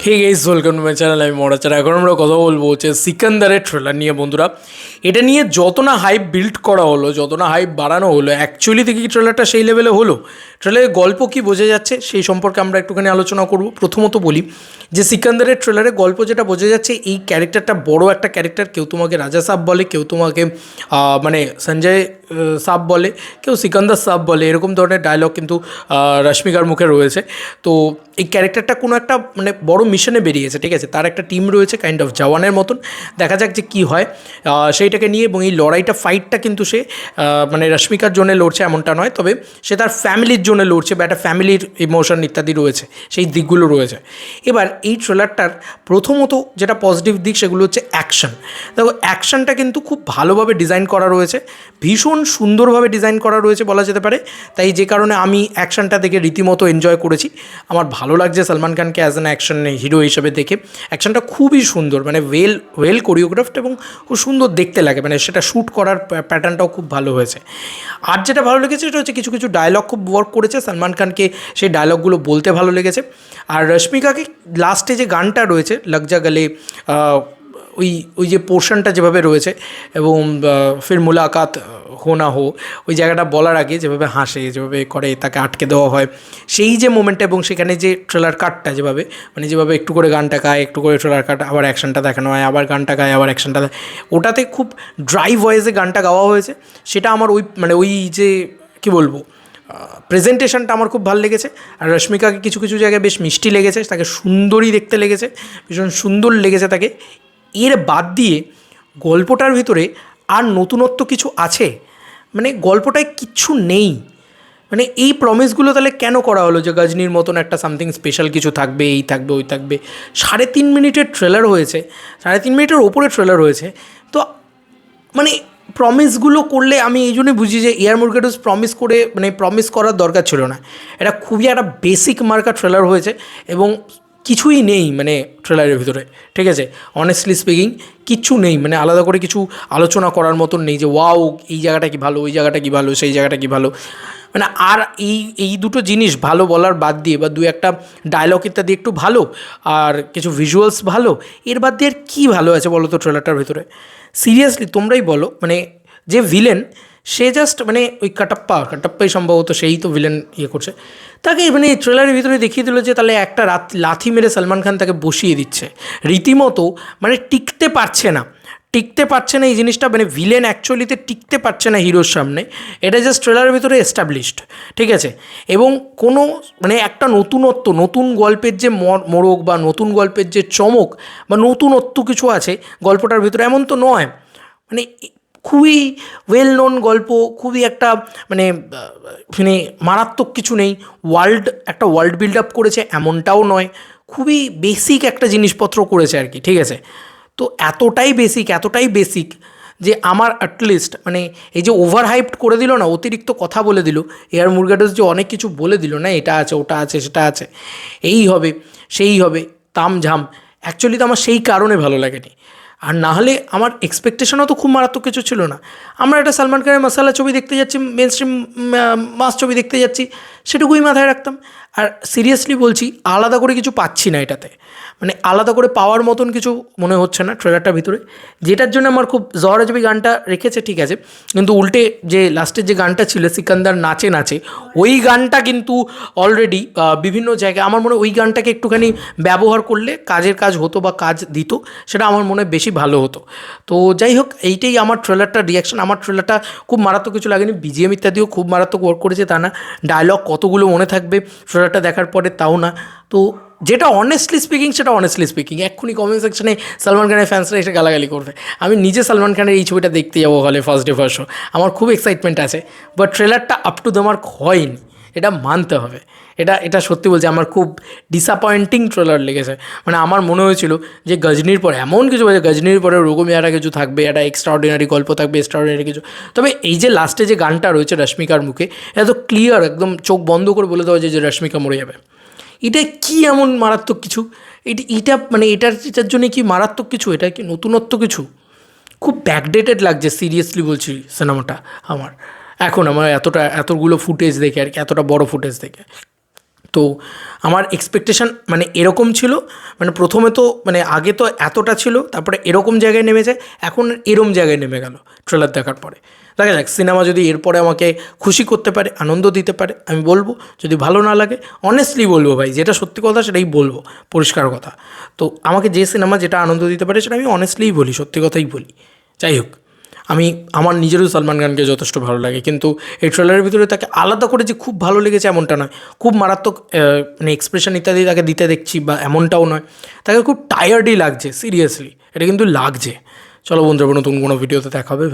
Hey guys welcome to my channel আমি মরাচার এখন আমরা কথা বলব হচ্ছে সিকান্দারের ট্রেলার নিয়ে, বন্ধুরা। এটা নিয়ে যত না হাইপ বিল্ড করা হলো যত না হাইপ বাড়ানো হলো অ্যাকচুয়ালি থেকে কি ট্রেলারটা সেই লেভেলে হলো। ট্রেলারের গল্প কি বোঝা যাচ্ছে সেই সম্পর্কে আমরা একটুখানি আলোচনা করব। প্রথমত বলি যে সিকান্দারের ট্রেলারে গল্প যেটা বোঝা যাচ্ছে এই ক্যারেক্টারটা বড় একটা ক্যারেক্টার কেউ তোমাকে রাজা সাব বলে কেউ তোমাকে মানে সঞ্জয় সাপ বলে কেউ সিকান্দার সাব বলে এরকম ধরনের ডায়লগ কিন্তু রশ্মিকার মুখে রয়েছে। তো এই ক্যারেক্টারটা কোনো একটা মানে বড় মিশনে বেরিয়েছে ঠিক আছে? তার একটা টিম রয়েছে কাইন্ড অফ জওয়ানের মতন। দেখা যাক যে কী হয়। আহ, সেইটাকে নিয়ে এবং এই লড়াইটা ফাইটটা কিন্তু সে মানে রশ্মিকার জন্য লড়ছে এমনটা নয়, তবে সে তার ফ্যামিলির জন্য লড়ছে বা একটা ফ্যামিলির ইমোশন ইত্যাদি রয়েছে, সেই দিকগুলো রয়েছে। এবার এই ট্রেলারটার প্রথমত যেটা পজিটিভ দিক সেগুলো হচ্ছে অ্যাকশন দেখো অ্যাকশনটা কিন্তু খুব ভালোভাবে ডিজাইন করা রয়েছে, ভীষণ সুন্দরভাবে ডিজাইন করা রয়েছে বলা যেতে পারে, তাই যে কারণে আমি অ্যাকশনটা দেখে রীতিমতো এনজয় করেছি। আমার ভালো লাগছে সালমান খানকে অ্যাজ অ্যান অ্যাকশন হিরো হিসেবে দেখে। অ্যাকশনটা খুবই সুন্দর মানে ওয়েল ওয়েল কোরিওগ্রাফড এবং খুব সুন্দর দেখতে লাগে মানে সেটা শ্যুট করার প্যাটার্নটাও খুব ভালো হয়েছে। আর যেটা ভালো লেগেছে সেটা হচ্ছে কিছু কিছু ডায়লগ খুব ওয়ার্ক করেছে। সালমান খানকে সেই ডায়লগগুলো বলতে ভালো লেগেছে। আর রশ্মিকাকে লাস্টে যে গানটা রয়েছে লগজা গলে ওই ওই যে পোর্শনটা যেভাবে রয়েছে এবং ফির মুলাকাত হো না হো, ওই জায়গাটা বলার আগে যেভাবে হাসে, যেভাবে করে তাকে আটকে দেওয়া হয়, সেই যে মোমেন্টটা এবং সেখানে যে ট্রেলার কাটটা যেভাবে মানে যেভাবে একটু করে গানটা গায়, একটু করে ট্রেলার কাট আবার অ্যাকশনটা দেখানো হয়, আবার গানটা গায়, আবার অ্যাকশনটা ওটাতে খুব ড্রাই ভয়েসে গানটা গাওয়া হয়েছে, সেটা আমার ওই মানে ওই যে, কী বলব প্রেজেন্টেশনটা আমার খুব ভালো লেগেছে, আর রশ্মিকাকে কিছু কিছু জায়গায় বেশ মিষ্টি লেগেছে, তাকে সুন্দরী দেখতে লেগেছে, ভীষণ সুন্দর লেগেছে তাকে এর বাদ দিয়ে গল্পটার ভিতরে আর নতুনত্ব কিছু আছে? মানে গল্পটায় কিচ্ছু নেই। মানে এই প্রমিসগুলো তাহলে কেন করা হলো যে গজনির মতন একটা সামথিং স্পেশাল কিছু থাকবে, এই থাকবে, ওই থাকবে? সাড়ে তিন মিনিটের ট্রেলার হয়েছে, সাড়ে তিন মিনিটের ওপরে ট্রেলার হয়েছে। তো মানে প্রমিসগুলো করলে আমি এই জন্যই বুঝি যে এয়ার মুরগেটস প্রমিস করে মানে প্রমিস করার দরকার ছিল না। এটা খুবই একটা বেসিক মার্কা ট্রেলার হয়েছে এবং কিছুই নেই মানে ট্রেলারের ভিতরে, ঠিক আছে? অনেস্টলি স্পিকিং কিচ্ছু নেই মানে আলাদা করে কিছু আলোচনা করার মতন নেই যে, ওয়াও, এই জায়গাটা কি ভালো, ওই জায়গাটা কি ভালো, সেই জায়গাটা কি ভালো? মানে আর এই এই দুটো জিনিস ভালো বলার বাদ দিয়ে বা দু একটা ডায়লগ ইত্যাদি একটু ভালো, আর কিছু ভিজুয়ালস ভালো, এর বাদ দিয়ে আর কী ভালো আছে বলো তো ট্রেলারটার ভিতরে? সিরিয়াসলি তোমরাই বলো মানে যে ভিলেন সে জাস্ট মানে ওই কাটাপ্পা, কাটাপ্পাই সম্ভবত সেই তো ভিলেন ইয়ে করছে। তাকে মানে ট্রেলারের ভিতরে দেখিয়ে দিল যে তাহলে একটা রাত, লাথি মেরে সালমান খান তাকে বসিয়ে দিচ্ছে। রীতিমতো মানে টিকতে পারছে না। টিকতে পারছে না এই জিনিসটা মানে ভিলেন অ্যাকচুয়ালিতে টিকতে পারছে না হিরোর সামনে। এটা জাস্ট ট্রেলারের ভিতরে এস্টাবলিশড ঠিক আছে? এবং কোনো মানে একটা নতুনত্ব, নতুন গল্পের যে মোড়ক বা নতুন গল্পের যে চমক বা নতুনত্ব কিছু আছে গল্পটার ভিতরে, এমন তো নয়। মানে খুবই ওয়েল নোন গল্প, খুবই একটা মানে মানে মারাত্মক কিছু নেই। ওয়ার্ল্ড একটা ওয়ার্ল্ড বিল্ড আপ করেছে, এমনটাও নয়। খুবই বেসিক একটা জিনিসপত্র করেছে আর কি, ঠিক আছে? তো এতটাই বেসিক এতটাই বেসিক যে আমার অ্যাটলিস্ট মানে এই যে ওভার হাইপড করে দিল না, অতিরিক্ত কথা বলে দিল এয়ার মুরগাডোস যে অনেক কিছু বলে দিল না, এটা আছে, ওটা আছে, সেটা আছে, এই হবে, সেই হবে, তামঝাম। অ্যাকচুয়ালি তো আমার সেই কারণে ভালো লাগেনি। আর না হলে আমার এক্সপেকটেশনও তো খুব মারাত্মক কিছু ছিল না। আমরা একটা সালমান খানের মশালা ছবি দেখতে যাচ্ছি মেন স্ট্রিম মাস ছবি দেখতে যাচ্ছি, সেটুকুই মাথায় রাখতাম। আর সিরিয়াসলি বলছি, আলাদা করে কিছু পাচ্ছি না এটাতে। মানে আলাদা করে পাওয়ার মতন কিছু মনে হচ্ছে না ট্রেলারটার ভিতরে। যেটার জন্য আমার খুব জহরাজবি গানটা রেখেছে, ঠিক আছে। কিন্তু উল্টে যে লাস্টের যে গানটা ছিল, সিকান্দার নাচে নাচে, ওই গানটা কিন্তু অলরেডি বিভিন্ন জায়গায় আমার মনে ওই গানটাকে একটুখানি ব্যবহার করলে কাজের কাজ হতো বা কাজ দিত, সেটা আমার মনে বেশি ভালো হতো। তো যাই হোক, এইটাই আমার ট্রেলারটার রিয়াকশন আমার ট্রেলারটা খুব মারাত্মক কিছু লাগেনি। বিজিএম ইত্যাদিও খুব মারাত্মক ওয়ার্ক করেছে, তা না। ডায়লগ কতগুলো মনে থাকবে ট্রেলারটা দেখার পরে তাও না। তো যেটা অনেস্টলি স্পিকিং সেটা অনেস্টলি স্পিকিং এক্ষুনি কমেন্ট সেকশনে সালমান খানের ফ্যান্সরা এসে গালাগালি করবে। আমি নিজে সালমান খানের এই ছবিটা দেখতে যাব হলে ফার্স্ট ডে ফার্স্ট আমার খুব এক্সাইটমেন্ট আছে। বাট ট্রেলারটা আপ টু দ্য মার্ক হয়নি। এটা মানতে হবে। এটা এটা সত্যি বলছি, আমার খুব ডিসঅ্যাপয়েন্টিং ট্রেলার লেগেছে। মানে আমার মনে হয়েছিল যে গজনির পরে এমন কিছু বলছে গজনির পরে রোগমিয়ারা কিছু থাকবে, একটা এক্সট্রা অর্ডিনারি গল্প থাকবে এক্সট্রা অর্ডিনারি কিছু। তবে এই যে লাস্টে যে গানটা রয়েছে রশ্মিকার মুখে, এটা তো ক্লিয়ার একদম চোখ বন্ধ করে বলে দেওয়া যে রশ্মিকা মরে যাবে। এটা কি এমন মারাত্মক কিছু? এটা এটা মানে এটার এটার জন্য কি মারাত্মক কিছু? এটা কি নতুনত্ব কিছু? খুব ব্যাকডেটেড লাগছে সিরিয়াসলি বলছি, সিনেমাটা আমার। এখন আমার এতটা, এতগুলো ফুটেজ দেখে আর কি, এতটা বড় ফুটেজ দেখে। তো আমার এক্সপেকটেশান মানে এরকম ছিল মানে প্রথমে তো মানে আগে তো এতটা ছিল, তারপরে এরকম জায়গায় নেমে যায় এখন এরম জায়গায় নেমে গেল ট্রেলার দেখার পরে। দেখা যাক সিনেমা যদি এরপরে আমাকে খুশি করতে পারে, আনন্দ দিতে পারে, আমি বলব, যদি ভালো না লাগে অনেস্টলি বলব ভাই, যেটা সত্যি কথা সেটাই বলব, পরিষ্কার কথা। তো আমাকে যে সিনেমা যেটা আনন্দ দিতে পারে সেটা আমি অনেস্টলিই বলি, সত্যি কথাই বলি। যাই হোক আমি আমার নিজেরও সলমান খানকে যথেষ্ট ভালো লাগে, কিন্তু এই ট্রেলারের ভিতরে তাকে আলাদা করে যে খুব ভালো লেগেছে এমনটা নয়, খুব মারাত্মক মানে এক্সপ্রেশন ইত্যাদি তাকে দিতে দেখছি বা এমনটাও নয়, তাকে খুব টায়ার্ডই লাগছে সিরিয়াসলি এটা কিন্তু লাগছে। চলো বন্ধুরা, নতুন কোনো ভিডিওতে দেখা হবে